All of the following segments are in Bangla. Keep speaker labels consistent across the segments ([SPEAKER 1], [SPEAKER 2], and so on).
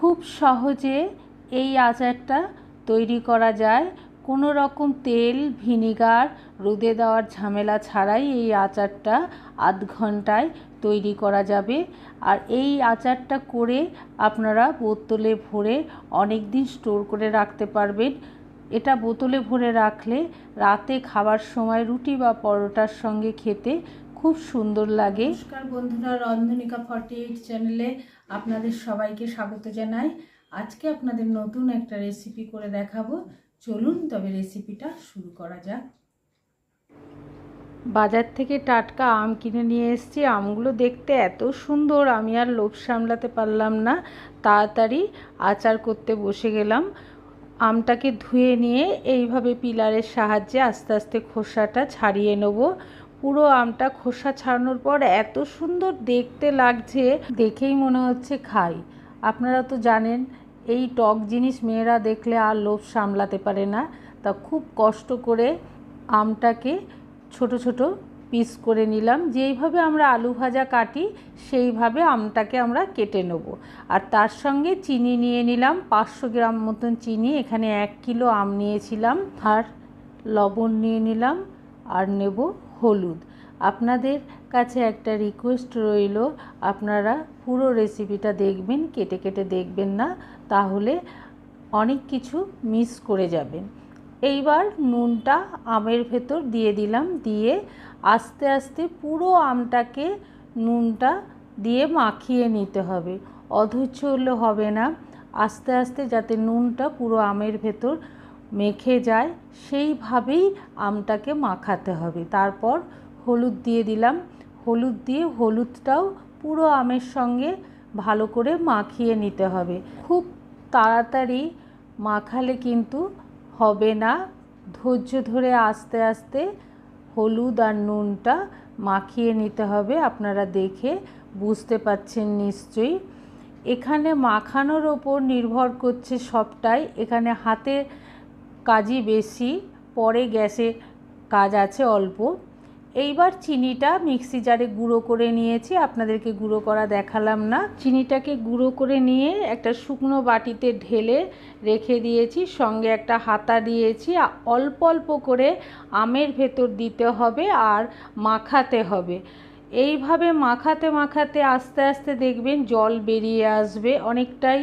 [SPEAKER 1] খুব সহজে এই আচারটা তৈরি করা যায়। কোনো রকম তেল, ভিনিগার, রোদে দেওয়ার ঝামেলা ছাড়াই এই আচারটা আধ ঘন্টায় তৈরি করা যাবে। আর এই আচারটা করে আপনারা বোতলে ভরে অনেক দিন স্টোর করে রাখতে পারবেন। এটা বোতলে ভরে রাখলে রাতে খাবার সময় রুটি বা পরোটার সঙ্গে খেতে খুব সুন্দর লাগে। নমস্কার বন্ধুরা, রন্ধনিকা ফর্টি এইট চ্যানেলে আপনাদের সবাইকে স্বাগত জানাই। আজকে আপনাদের নতুন একটা রেসিপি করে দেখাবো। চলুন তবে রেসিপিটা শুরু করা যাক। বাজার থেকে টাটকা আম কিনে নিয়ে এসেছি। আমগুলো দেখতে এত সুন্দর, আমি আর লোভ সামলাতে পারলাম না। তাড়াতাড়ি আচার করতে বসে গেলাম। আমটাকে ধুয়ে নিয়ে এইভাবে পিলারের সাহায্যে আস্তে আস্তে খোসাটা ছাড়িয়ে নেব। পুরো আমটা খোসা ছাড়ানোর পর এত সুন্দর দেখতে লাগছে, দেখেই মনে হচ্ছে খাই। আপনারা তো জানেন, এই টক জিনিস মেয়েরা দেখলে আর লোভ সামলাতে পারে না। তা খুব কষ্ট করে আমটাকে ছোট ছোট পিস করে নিলাম। যেইভাবে আমরা আলু ভাজা কাটি, সেইভাবে আমটাকে আমরা কেটে নেব। আর তার সঙ্গে চিনি নিয়ে নিলাম। পাঁচশো গ্রাম মতন চিনি, এখানে এক কিলো আম নিয়েছিলাম। আর লবণ নিয়ে নিলাম। আর নেব হলুদ। আপনাদের কাছে একটা রিকোয়েস্ট রইল, আপনারা পুরো রেসিপিটা দেখবেন, কেটে কেটে দেখবেন না, তাহলে অনেক কিছু মিস করে যাবেন। এইবার নুনটা আমের ভেতর দিয়ে দিলাম, দিয়ে আস্তে আস্তে পুরো আমটাকে নুনটা দিয়ে মাখিয়ে নিতে হবে। অধৈর্য হলে হবে না। আস্তে আস্তে যাতে নুনটা পুরো আমের ভেতর মেখে যায়, সেইভাবেই আমটাকে মাখাতে হবে। তারপর হলুদ দিয়ে দিলাম। হলুদ দিয়ে হলুদটাও পুরো আমের সঙ্গে ভালো করে মাখিয়ে নিতে হবে। খুব তাড়াতাড়ি মাখালে কিন্তু হবে না। ধৈর্য ধরে আস্তে আস্তে হলুদ আর নুনটা মাখিয়ে নিতে হবে। আপনারা দেখে বুঝতে পাচ্ছেন নিশ্চয়ই। এখানে মাখানোর ওপর নির্ভর করছে সবটাই। এখানে হাতের কাজই বেশি, পরে গ্যাসে কাজ আছে অল্প। এইবার চিনিটা মিক্সি জারে গুঁড়ো করে নিয়েছি, আপনাদেরকে গুঁড়ো করা দেখালাম না। চিনিটাকে গুঁড়ো করে নিয়ে একটা শুকনো বাটিতে ঢেলে রেখে দিয়েছি, সঙ্গে একটা হাতা দিয়েছি। অল্প অল্প করে আমের ভেতর দিতে হবে আর মাখাতে হবে। এইভাবে মাখাতে মাখাতে আস্তে আস্তে দেখবেন জল বেরিয়ে আসবে, অনেকটাই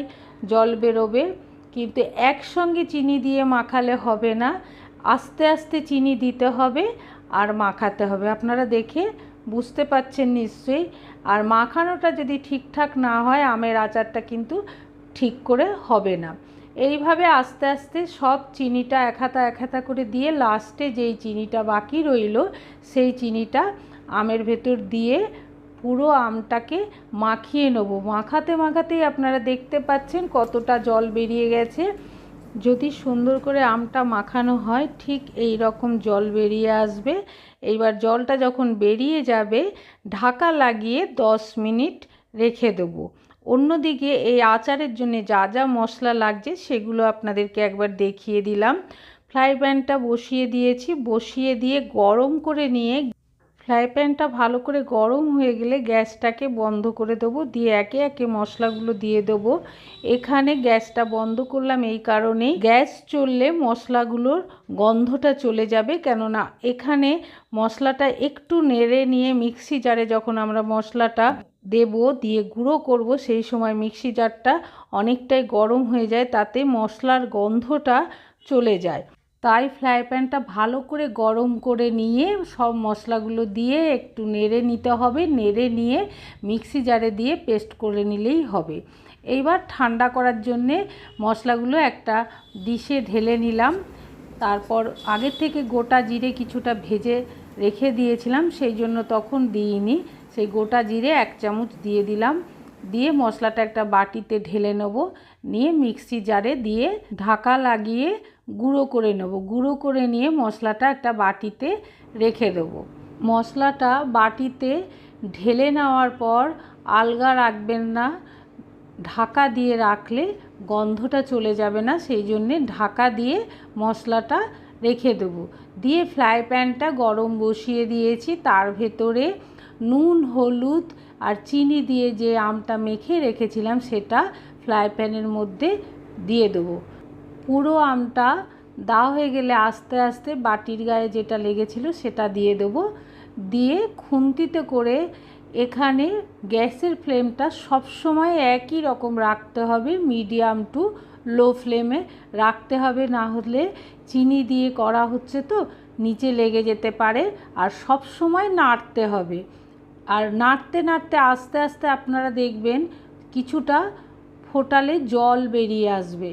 [SPEAKER 1] জল বেরোবে। কিন্তু একসঙ্গে চিনি দিয়ে মাখালে হবে না। আস্তে আস্তে চিনি দিতে হবে আর মাখাতে হবে। আপনারা দেখে বুঝতে পাচ্ছেন নিশ্চয়ই। আর মাখানোটা যদি ঠিকঠাক না হয়, আমের আচারটা কিন্তু ঠিক করে হবে না। এইভাবে আস্তে আস্তে সব চিনিটা এক হাতা এক হাতা করে দিয়ে লাস্টে যেই চিনিটা বাকি রইল, সেই চিনিটা আমের ভেতর দিয়ে পুরো আমটাকে মাখিয়ে নেব। মাখাতে মাখাতেই আপনারা দেখতে পাচ্ছেন কতটা জল বেরিয়ে গেছে। যদি সুন্দর করে আমটা মাখানো হয়, ঠিক এই রকম জল বেরিয়ে আসবে। এইবার জলটা যখন বেরিয়ে যাবে, ঢাকা লাগিয়ে দশ মিনিট রেখে দেবো। অন্যদিকে এই আচারের জন্য যা যা মশলা লাগছে, সেগুলো আপনাদেরকে একবার দেখিয়ে দিলাম। ফ্রাই প্যানটা বসিয়ে দিয়েছি। বসিয়ে দিয়ে গরম করে নিয়ে ফ্রাই প্যানটা ভালো করে গরম হয়ে গেলে গ্যাসটাকে বন্ধ করে দেবো। দিয়ে একে একে মশলাগুলো দিয়ে দেবো। এখানে গ্যাসটা বন্ধ করলাম এই কারণেই। গ্যাস চললে মশলাগুলোর গন্ধটা চলে যাবে। কেননা এখানে মশলাটা একটু নেড়ে নিয়ে মিক্সি জারে যখন আমরা মশলাটা দেব, দিয়ে গুঁড়ো করব, সেই সময় মিক্সি জারটা অনেকটাই গরম হয়ে যায়। তাতে মশলার গন্ধটা চলে যায়। তাই ফ্রাই প্যানটা ভালো করে গরম করে নিয়ে সব মশলাগুলো দিয়ে একটু নেড়ে নিতে হবে। নেড়ে নিয়ে মিক্সি জারে দিয়ে পেস্ট করে নিলেই হবে। এইবার ঠান্ডা করার জন্যে মশলাগুলো একটা ডিশে ঢেলে নিলাম। তারপর আগের থেকে গোটা জিরে কিছুটা ভেজে রেখে দিয়েছিলাম, সেই জন্য তখন দিইনি। সেই গোটা জিরে এক চামচ দিয়ে দিলাম। দিয়ে মশলাটা একটা বাটিতে ঢেলে নেব। নিয়ে মিক্সি জারে দিয়ে ঢাকা লাগিয়ে গুঁড়ো করে নেব। গুঁড়ো করে নিয়ে মশলাটা একটা বাটিতে রেখে দেব। মশলাটা বাটিতে ঢেলে নেওয়ার পর আলগা রাখবেন না। ঢাকা দিয়ে রাখলে গন্ধটা চলে যাবে না, সেই জন্যে ঢাকা দিয়ে মশলাটা রেখে দেবো। দিয়ে ফ্রাই প্যানটা গরম বসিয়ে দিয়েছি। তার ভেতরে নুন, হলুদ আর চিনি দিয়ে যে আমটা মেখে রেখেছিলাম, সেটা ফ্রাই প্যানের মধ্যে দিয়ে দেবো। পুরো আমটা দেওয়া হয়ে গেলে আস্তে আস্তে বাটির গায়ে যেটা লেগেছিল, সেটা দিয়ে দেবো। দিয়ে খুন্তিতে করে এখানে গ্যাসের ফ্লেমটা সবসময় একই রকম রাখতে হবে, মিডিয়াম টু লো ফ্লেমে রাখতে হবে। না হলে চিনি দিয়ে করা হচ্ছে তো, নিচে লেগে যেতে পারে। আর সব সময় নাড়তে হবে। আর নাড়তে নাড়তে আস্তে আস্তে আপনারা দেখবেন কিছুটা ফোটালে জল বেরিয়ে আসবে।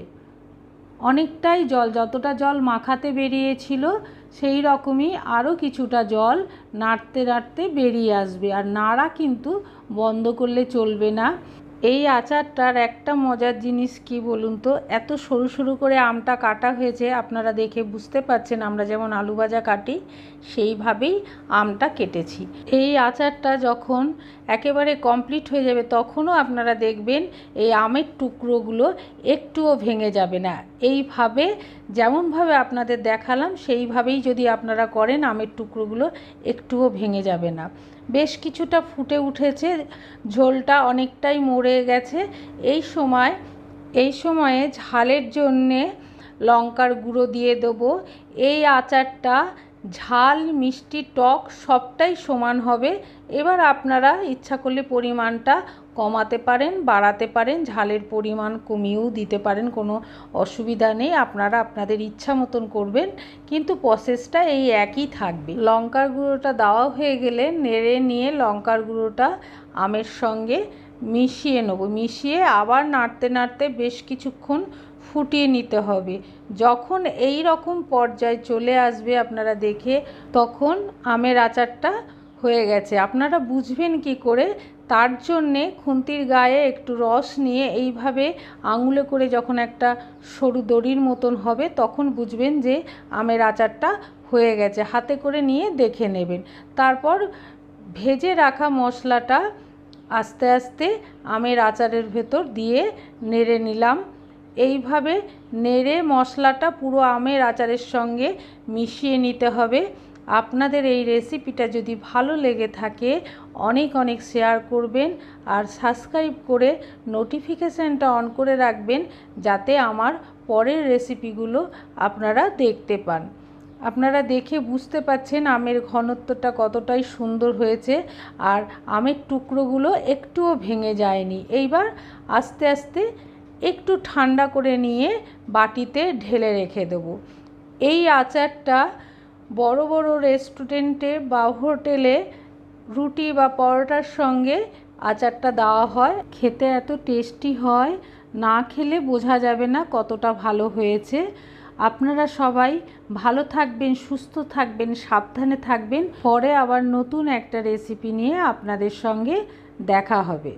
[SPEAKER 1] অনেকটাই জল, যতটা জল মাখাতে বেরিয়েছিল, সেই রকমই আরও কিছুটা জল নাড়তে নাড়তে বেরিয়ে আসবে। আর নাড়া কিন্তু বন্ধ করলে চলবে না। এই আচারটার একটা মজার জিনিস কি বলুন তো? এত সরু সরু করে আমটা কাটা হয়েছে, আপনারা দেখে বুঝতে পারছেন আমরা যেমন আলু ভাজা কাটি, সেইভাবেই আমটা কেটেছি। এই আচারটা যখন একেবারে কমপ্লিট হয়ে যাবে, তখনও আপনারা দেখবেন এই আমের টুকরোগুলো একটুও ভেঙে যাবে না। এইভাবে যেমনভাবে আপনাদের দেখালাম, সেইভাবেই যদি আপনারা করেন, আমের টুকরোগুলো একটুও ভেঙে যাবে না। বেশ কিছুটা ফুটে উঠেছে, ঝোলটা অনেকটাই মরে গেছে। এই সময়, এই সময়ে ঝালের জন্যে লঙ্কার গুঁড়ো দিয়ে দেবো। এই আচারটা ঝাল, মিষ্টি, টক সবটাই সমান হবে। এবার আপনারা ইচ্ছা করলে পরিমাণটা কমাতে পারেন, বাড়াতে পারেন, ঝালের পরিমাণ কমিয়েও দিতে পারেন, কোনো অসুবিধা নেই, আপনারা আপনাদের ইচ্ছা মতন করবেন। কিন্তু প্রসেসটা এই একই থাকবে। লঙ্কার গুঁড়োটা দেওয়া হয়ে গেলে নেড়ে নিয়ে লঙ্কার গুঁড়োটা আমের সঙ্গে মিশিয়ে নেব। মিশিয়ে আবার নাড়তে নাড়তে বেশ কিছুক্ষণ ফুটিয়ে নিতে হবে। যখন এই রকম পর্যায়ে চলে আসবে আপনারা দেখে, তখন আমের আচারটা হয়ে গেছে। আপনারা বুঝবেন কি করে, তার জন্যে খুন্তির গায়ে একটু রস নিয়ে এইভাবে আঙুলে করে যখন একটা সরু দড়ির মতন হবে, তখন বুঝবেন যে আমের আচারটা হয়ে গেছে। হাতে করে নিয়ে দেখে নেবেন। তারপর ভেজে রাখা মশলাটা আস্তে আস্তে আমের আচারের ভেতর দিয়ে নেড়ে নিলাম। এইভাবে নেড়ে মশলাটা পুরো আমের আচারের সঙ্গে মিশিয়ে নিতে হবে। আপনাদের এই রেসিপিটা যদি ভালো লেগে থাকে, অনেক অনেক শেয়ার করবেন আর সাবস্ক্রাইব করে নোটিফিকেশানটা অন করে রাখবেন যাতে আমার পরের রেসিপিগুলো আপনারা দেখতে পান। আপনারা দেখে বুঝতে পাচ্ছেন আমের ঘনত্বটা কতটাই সুন্দর হয়েছে আর আমের টুকরোগুলো একটুও ভেঙে যায়নি। এইবার আস্তে আস্তে একটু ঠান্ডা করে নিয়ে বাটিতে ঢেলে রেখে দেবো। এই আচারটা বড় বড় রেস্টুরেন্টে বা হোটেলে রুটি বা পরোটার সঙ্গে আচারটা দেওয়া হয়। খেতে এত টেস্টি হয়, না খেলে বোঝা যাবে না কতটা ভালো হয়েছে। আপনারা সবাই ভালো থাকবেন, সুস্থ থাকবেন, সাবধানে থাকবেন। পরে আবার নতুন একটা রেসিপি নিয়ে আপনাদের সঙ্গে দেখা হবে।